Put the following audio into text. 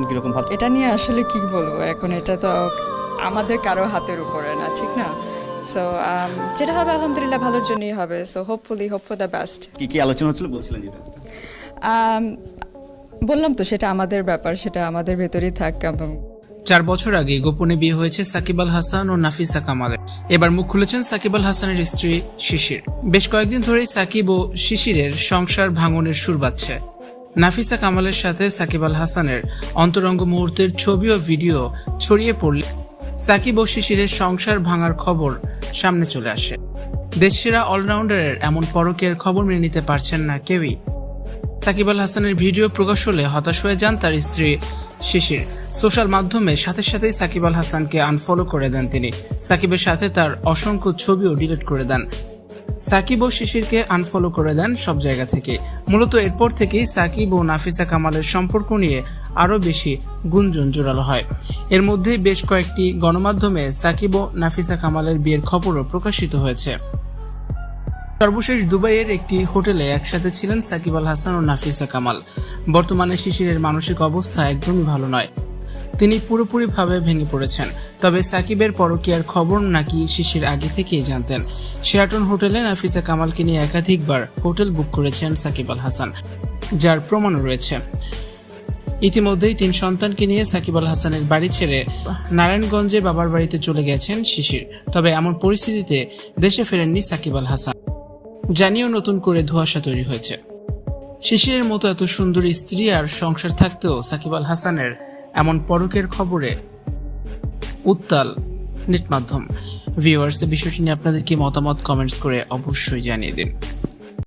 এখন কীরকম ভাব? এটা নিয়ে আসলে কি বলব? এখন এটা তো আমাদের কারও হাতের উপরে না ঠিক না? সো যেটা হবে আলহামদুলিল্লাহ ভালোর জন্যই হবে। So hopefully hope for the best কি কি আলোচনা হচ্ছিল? বলছিলেন যেটা। বললাম তো সেটা আমাদের ব্যাপার সেটা আমাদের ভেতরেই থাক। এবং চার বছর আগে গোপনে বিয়ে হয়েছে সাকিব আল হাসান ও নাফিসা কামালের এবার মুখ খুলেছেন সাকিব আল হাসানের স্ত্রী শিশির। বেশ কয়েকদিন ধরেই সাকিব ও শিশিরের সংসার ভাঙনের সুর বাজছে। নাফিসা কামালের সাথে সাকিব আল হাসানের অন্তরঙ্গ মুহূর্তের ছবি ও ভিডিও ছড়িয়ে পড়লে সাকিব ও শিশিরের সংসার ভাঙার খবর সামনে চলে আসে। দেশসেরা অলরাউন্ডারের এমন পরকের খবর মেনে নিতে পারছেন না কেউই। সাকিব আল হাসানের ভিডিও প্রকাশ হলে হতাশ হয়ে যান তার স্ত্রী শিশির। সোশ্যাল মাধ্যমে সাথে সাথেই সাকিব আল হাসানকে আনফলো করে দেন তিনি। সাকিবের সাথে তার অসংখ্য ছবিও ডিলিট করে দেন। সাকিব ও শিশিরকে আনফলো করে দেন সব জায়গা থেকে। মূলত এরপর থেকেই সাকিব ও নাফিসা কামালের সম্পর্ক নিয়ে আরও বেশি গুঞ্জন জোরালো হয়। এর মধ্যেই বেশ কয়েকটি গণমাধ্যমে সাকিব ও নাফিসা কামালের বিয়ের খবরও প্রকাশিত হয়েছে। সর্বশেষ দুবাইয়ের একটি হোটেলে একসাথে ছিলেন সাকিব আল হাসান ও নাফিসা কামাল। বর্তমানে শিশিরের মানসিক অবস্থা একদমই ভালো নয়। তিনি পুরোপুরিভাবে ভেঙে পড়েছেন, তবে সাকিবের পরকীয়ার খবর নাকি শিশির আগে থেকেই জানতেন। শেরাটন হোটেলে নাফিসা কামালকে নিয়ে একাধিকবার হোটেল বুক করেছেন সাকিব আল হাসান, যার প্রমাণও রয়েছে। ইতিমধ্যেই তিন সন্তানকে নিয়ে সাকিব আল হাসানের বাড়ি ছেড়ে নারায়ণগঞ্জে বাবার বাড়িতে চলে গেছেন শিশির, তবে এমন পরিস্থিতিতে দেশে ফেরেননি সাকিব আল হাসান। জানিয়েও নতুন করে ধোঁয়াশা তৈরি হয়েছে। শিশিরের মতো এত সুন্দর স্ত্রী আর সংসার থাকতেও সাকিব আল হাসানের এমন খবরে উত্তাল নেট মাধ্যম। ভিউয়ার্স, বিষয়টি নিয়ে আপনাদের কি মতামত? কমেন্টস করে অবশ্যই জানিয়ে দিন।